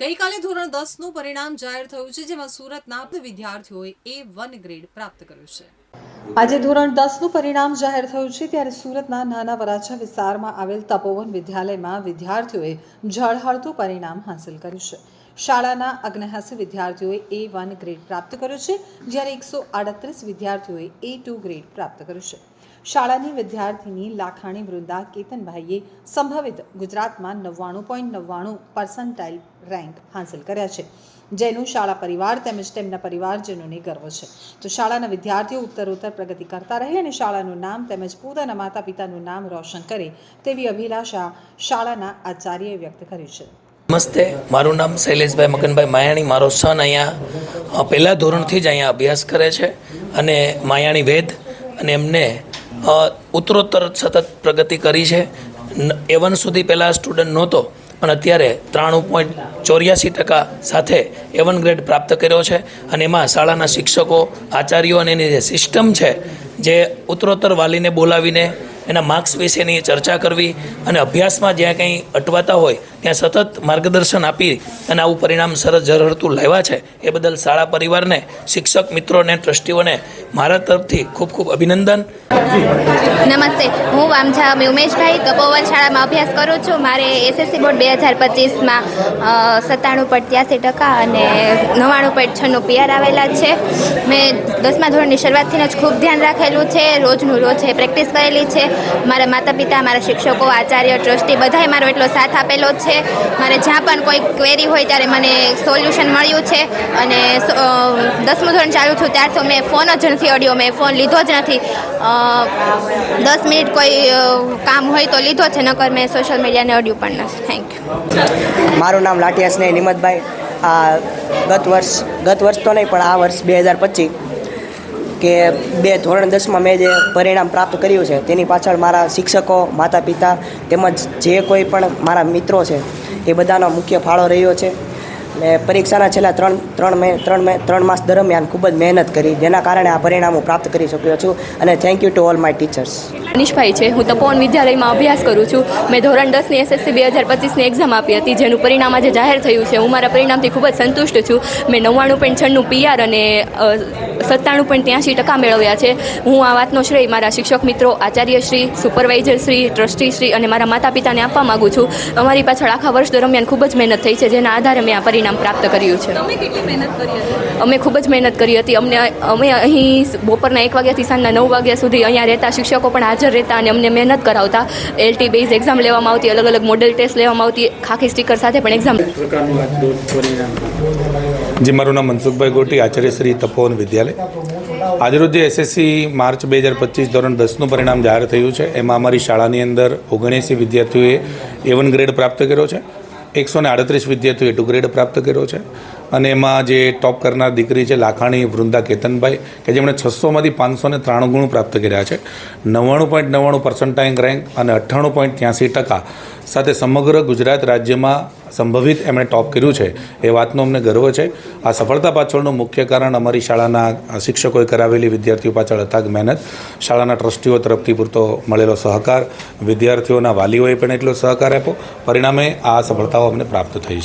ગઈકાલે ધોરણ દસનું પરિણામ જાહેર થયું છે, જેમાં સુરતના વિદ્યાર્થીઓએ એ વન ગ્રેડ પ્રાપ્ત કર્યો છે. આજે ધોરણ દસનું પરિણામ જાહેર થયું છે, ત્યારે સુરતના નાના વરાછા વિસ્તારમાં આવેલ તપોવન વિદ્યાલયમાં વિદ્યાર્થીઓએ ઝળહળતું પરિણામ હાંસલ કર્યું છે. શાળાના અગ્નહાસ્ય વિદ્યાર્થીઓએ એ વન ગ્રેડ પ્રાપ્ત કર્યો છે, જ્યારે એકસો આડત્રીસ વિદ્યાર્થીઓએ એ ટુ ગ્રેડ પ્રાપ્ત કર્યો છે. શાળાની વિદ્યાર્થીની લાખાણી વૃંદા કેતનભાઈએ સંભવિત ગુજરાતમાં નવ્વાણું પોઈન્ટ નવ્વાણું પર્સન્ટાઇલ રેન્ક હાંસલ કર્યા છે. જેનું શાળા પરિવાર તેમજ તેમના પરિવારજનોને ગર્વ છે. તો શાળાના વિદ્યાર્થીઓ ઉત્તરોત્તર પ્રગતિ કરતા રહે અને શાળાનું નામ તેમજ પોતાના માતા પિતાનું નામ રોશન કરે તેવી અભિલાષા શાળાના આચાર્યએ વ્યક્ત કરી છે. નમસ્તે. મારું નામ શૈલેષભાઈ મગનભાઈ માયાણી. મારો સન અહીંયા પહેલા ધોરણથી જ અહીંયા અભ્યાસ કરે છે અને માયાણી વેદ અને એમને ઉત્તરોત્તર સતત પ્રગતિ કરી છે. એ વન સુધી પહેલાં સ્ટુડન્ટ નહોતો, પણ અત્યારે ત્રાણું પોઈન્ટ ચોર્યાસી ટકા સાથે એવન ગ્રેડ પ્રાપ્ત કર્યો છે અને એમાં શાળાના શિક્ષકો, આચાર્યો અને એની જે સિસ્ટમ છે, જે ઉત્તરોત્તર વાલીને બોલાવીને એના માર્ક્સ વિશેની ચર્ચા કરવી અને અભ્યાસમાં જ્યાં કંઈ અટવાતા હોય ત્યાં સતત માર્ગદર્શન આપી અને આવું પરિણામ સરસ ઝરહરતું લાવ્યા છે. એ બદલ શાળા પરિવારને, શિક્ષક મિત્રોને, ટ્રસ્ટીઓને મારા તરફથી ખૂબ ખૂબ અભિનંદન. નમસ્તે. હું વામછા ઉમેશભાઈ. તપોવન શાળામાં અભ્યાસ કરું છું. મારે એસએસસી બોર્ડ બે હજાર પચીસમાં સત્તાણું પોઈન્ટ ત્યાસી ટકા અને નવ્વાણું પોઈન્ટ છન્નું પીઆર આવેલા છે. મેં દસમા ધોરણની શરૂઆતથી જ ખૂબ ધ્યાન રાખેલું છે. રોજનું રોજ પ્રેક્ટિસ કરેલી છે. મારા માતા પિતા મારા શિક્ષકો, આચાર્ય, ટ્રસ્ટી બધાએ મારો એટલો સાથ આપેલો છે. મારે જ્યાં પણ કોઈ ક્વેરી હોય ત્યારે મને સોલ્યુશન મળ્યું છે. અને દસમું ધોરણ ચાલુ છું ત્યાર તો મેં ફોન જ નથી અડ્યો. મેં ફોન લીધો જ નથી. દસ મિનિટ કોઈ કામ હોય તો લીધો છે, નકર મેં સોશિયલ મીડિયાને અડ્યું પણ નથી. થેન્ક યુ મારું નામ લાઠિયા સ્નેહ નિમતભાઈ. આ ગત વર્ષ ગત વર્ષ તો નહીં, પણ આ વર્ષ બે હજાર પચીસ કે બે ધોરણ દસમાં મેં જે પરિણામ પ્રાપ્ત કર્યું છે, તેની પાછળ મારા શિક્ષકો માતા પિતા તેમજ જે કોઈ પણ મારા મિત્રો છે, એ બધાનો મુખ્ય ફાળો રહ્યો છે. ને પરીક્ષાના છેલ્લા ત્રણ ત્રણ મહિ ત્રણ મહિ ત્રણ માસ દરમિયાન ખૂબ જ મહેનત કરી, જેના કારણે આ પરિણામ પ્રાપ્ત કરી શક્યો છું. અને thank you to all my teachers મનીષભાઈ છે. હું તપોવન વિદ્યાલયમાં અભ્યાસ કરું છું. મેં ધોરણ દસની એસએસસી બે હજાર પચીસની એક્ઝામ આપી હતી, જેનું પરિણામ આજે જાહેર થયું છે. હું મારા પરિણામથી ખૂબ જ સંતુષ્ટ છું. મેં નવ્વાણું પોઈન્ટ છન્નું પીઆર અને સત્તાણું પોઈન્ટ ત્યાંસી ટકા મેળવ્યા છે. હું આ વાતનો શ્રેય મારા શિક્ષક મિત્રો આચાર્યશ્રી સુપરવાઇઝરશ્રી ટ્રસ્ટીશ્રી અને મારા માતા પિતાને આપવા માગું છું. અમારી પાછળ આખા વર્ષ દરમિયાન ખૂબ જ મહેનત થઈ છે, જેના આધારે મેં આ પરિણામ પ્રાપ્ત કર્યું છે. અમે ખૂબ જ મહેનત કરી હતી. અમને અમે અહીં બપોરના એક વાગ્યાથી સાંજના નવ વાગ્યા સુધી અહીંયા રહેતા શિક્ષકો પણ હાજર રહેતા અને અમને મહેનત કરાવતા. એલટી બેઝ એક્ઝામ લેવામાં આવતી અલગ અલગ મોડેલ ટેસ્ટ લેવામાં આવતી ખાખી સ્ટીકર સાથે પણ એક્ઝામ જી મારું નામ મનસુખભાઈ ગોટી આચાર્ય શ્રી તપોવન વિદ્યાલય. આજરોજ જે એસએસસી માર્ચ બે હજાર પચીસ ધોરણ દસનું પરિણામ જાહેર થયું છે. એમાં અમારી શાળાની અંદર ઓગણએંસી વિદ્યાર્થીઓએ એ વન ગ્રેડ પ્રાપ્ત કર્યો છે. એકસો ને આડત્રીસ વિદ્યાર્થીઓએ ટુ ગ્રેડ પ્રાપ્ત કર્યો છે. અને એમાં જે ટોપ કરનાર દીકરી છે, લાખાણી વૃંદા કેતનભાઈ, કે જેમણે છસોમાંથી પાંચસો ને ત્રાણું ગુણ પ્રાપ્ત કર્યા છે. નવ્વાણું પોઈન્ટ નવ્વાણું પર્સન્ટાઇન રેન્ક અને અઠ્ઠાણું પોઈન્ટ ત્યાંસી ટકા. સાથે સમગ્ર ગુજરાત રાજ્યમાં સંભવિત એમણે ટોપ કર્યું છે. એ વાતનો અમને ગર્વ છે. આ સફળતા પાછળનું મુખ્ય કારણ અમારી શાળાના શિક્ષકોએ કરાવેલી વિદ્યાર્થીઓ પાછળ અથાગ મહેનત. શાળાના ટ્રસ્ટીઓ તરફથી પૂરતો મળેલો સહકાર. વિદ્યાર્થીઓના વાલીઓએ પણ એટલો સહકાર આપ્યો. પરિણામે આ સફળતાઓ અમને પ્રાપ્ત થઈ છે.